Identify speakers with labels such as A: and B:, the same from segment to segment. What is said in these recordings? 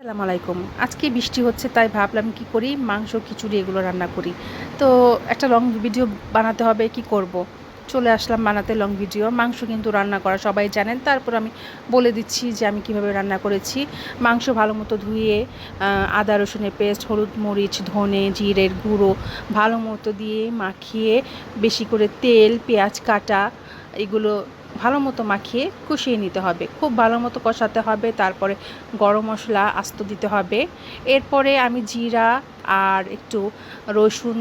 A: আসসালামু আলাইকুম। আজকে বৃষ্টি হচ্ছে, তাই ভাবলাম কি করি, মাংস, খিচুড়ি এগুলো রান্না করি। তো একটা লং ভিডিও বানাতে হবে, কি করব। চলে আসলাম বানাতে লং ভিডিও মাংস কিন্তু রান্না করা সবাই জানেন। তারপর আমি বলে দিচ্ছি যে আমি কীভাবে রান্না করেছি। মাংস ভালো মতো ধুয়ে আদা, রসুনের পেস্ট, হলুদ মরিচ, ধনে, জিরের গুঁড়ো ভালো মতো দিয়ে মাখিয়ে, বেশি করে তেল, পেঁয়াজ, কাটা, এগুলো ভালো মতো মাখিয়ে কষিয়ে নিতে হবে। খুব ভালো মতো কষাতে হবে, তারপরে গরম মশলা আস্ত দিতে হবে। এরপরে আমি জিরা আর একটু রসুন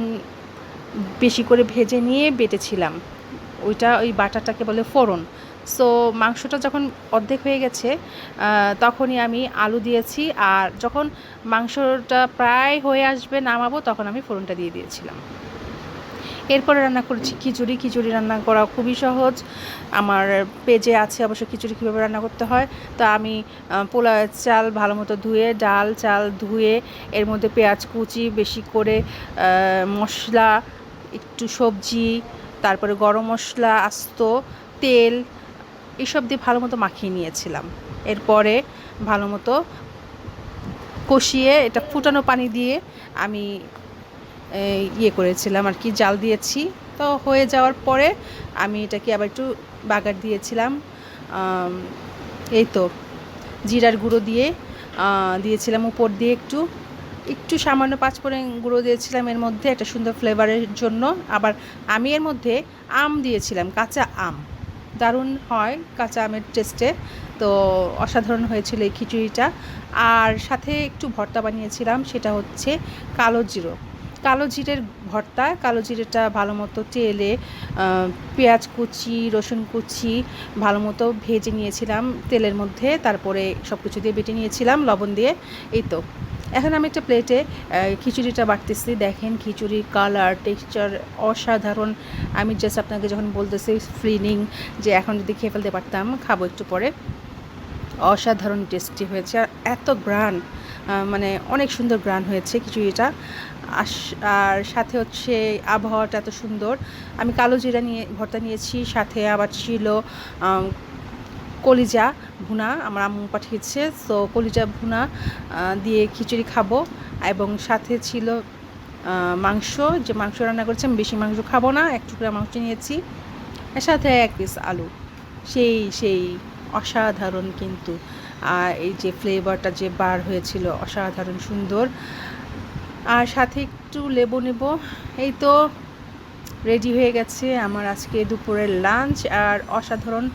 A: বেশি করে ভেজে নিয়ে বেটেছিলাম। ওইটা ওই বাটাটাকে বলে ফোড়ন। সো মাংসটা যখন অর্ধেক হয়ে গেছে তখনই আমি আলু দিয়েছি আর যখন মাংসটা প্রায় হয়ে আসবে নামাবো, তখন আমি ফোড়নটা দিয়ে দিয়েছিলাম। এরপরে রান্না করেছি খিচুড়ি। খিচুড়ি রান্না করা খুবই সহজ। আমার পেজে আছে অবশ্য খিচুড়ি কীভাবে রান্না করতে হয়। তো আমি পোলা চাল ভালো মতো ধুয়ে, ডাল চাল ধুয়ে, এর মধ্যে পেঁয়াজ কুচি বেশি করে মশলা, একটু সবজি, তারপরে গরম মশলা, আস্ত, তেল, এসব দিয়ে ভালো মতো মাখিয়ে নিয়েছিলাম। এরপরে ভালো মতো কষিয়ে এটা ফুটানো পানি দিয়ে আমি ইয়ে করেছিলাম আর কি, জাল দিয়েছি। তো হয়ে যাওয়ার পরে আমি এটাকে আবার একটু বাগার দিয়েছিলাম। এই তো, জিরার গুঁড়ো দিয়ে দিয়েছিলাম উপর দিয়ে একটু। একটু সামান্য পাঁচফোড়ন গুঁড়ো দিয়েছিলাম এর মধ্যে একটা সুন্দর ফ্লেভারের জন্য। আবার আমি এর মধ্যে আম দিয়েছিলাম, কাঁচা আম। দারুণ হয় কাঁচা আমের টেস্টে তো অসাধারণ হয়েছিল এই খিচুড়িটা। আর সাথে একটু ভর্তা বানিয়েছিলাম, সেটা হচ্ছে কালো জিরো। কালো জিরের ভর্তা, কালো জিরেটা ভালো মতো তেলে পেঁয়াজ কুচি, রসুন কুচি ভালো মতো ভেজে নিয়েছিলাম তেলের মধ্যে, তারপরে সব কিছু দিয়ে বেটে নিয়েছিলাম, লবণ দিয়ে। এই তো। এখন আমি একটা প্লেটে খিচুড়িটা বাটতেছি। দেখেন খিচুড়ির কালার টেক্সচার অসাধারণ। আমি জাস্ট আপনাকে যখন বলতেছি ফিলিং যে এখন যদি খেয়ে ফেলতে পারতাম, খাব একটু পরে। অসাধারণ টেস্টি হয়েছে। আর এত গ্রান মানে অনেক সুন্দর গ্রান হয়েছে খিচুড়িটা। আর সাথে হচ্ছে আবহাওয়াটা এত সুন্দর। আমি কালো জিরা নিয়ে, ভর্তা নিয়েছি, সাথে আবার ছিল কলিজা ভুনা আমার আম্মু পাঠিয়েছে। তো কলিজা ভুনা দিয়ে খিচুড়ি খাব। এবং সাথে ছিল মাংস। যে মাংস রান্না করেছি, আমি বেশি মাংস খাব না, এক টুকরা মাংস নিয়েছি। সাথে এক পিস আলু। সেই সেই অসাধারণ কিন্তু। এই যে ফ্লেভারটা যে বার হয়েছিল, অসাধারণ সুন্দর। আর সাথে একটু লেবু নেব। এই তো রেডি হয়ে গেছে আমার আজকে দুপুরের লাঞ্চ আর অসাধারণ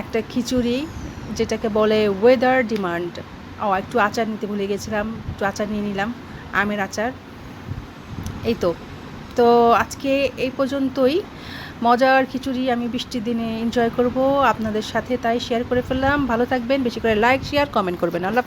A: একটা খিচুড়ি, যেটাকে বলে ওয়েদার ডিমান্ড ও, একটু আচার নিতে ভুলে গেছিলাম, একটু আচার নিয়ে নিলাম, আমের আচার। এই তো তো আজকে এই পর্যন্তই। মজার খিচুড়ি আমি বৃষ্টির দিনে এনজয় করব। আপনাদের সাথে তাই শেয়ার করে ফেললাম। ভালো থাকবেন, বেশি করে লাইক শেয়ার কমেন্ট করবেন। আল্লাহ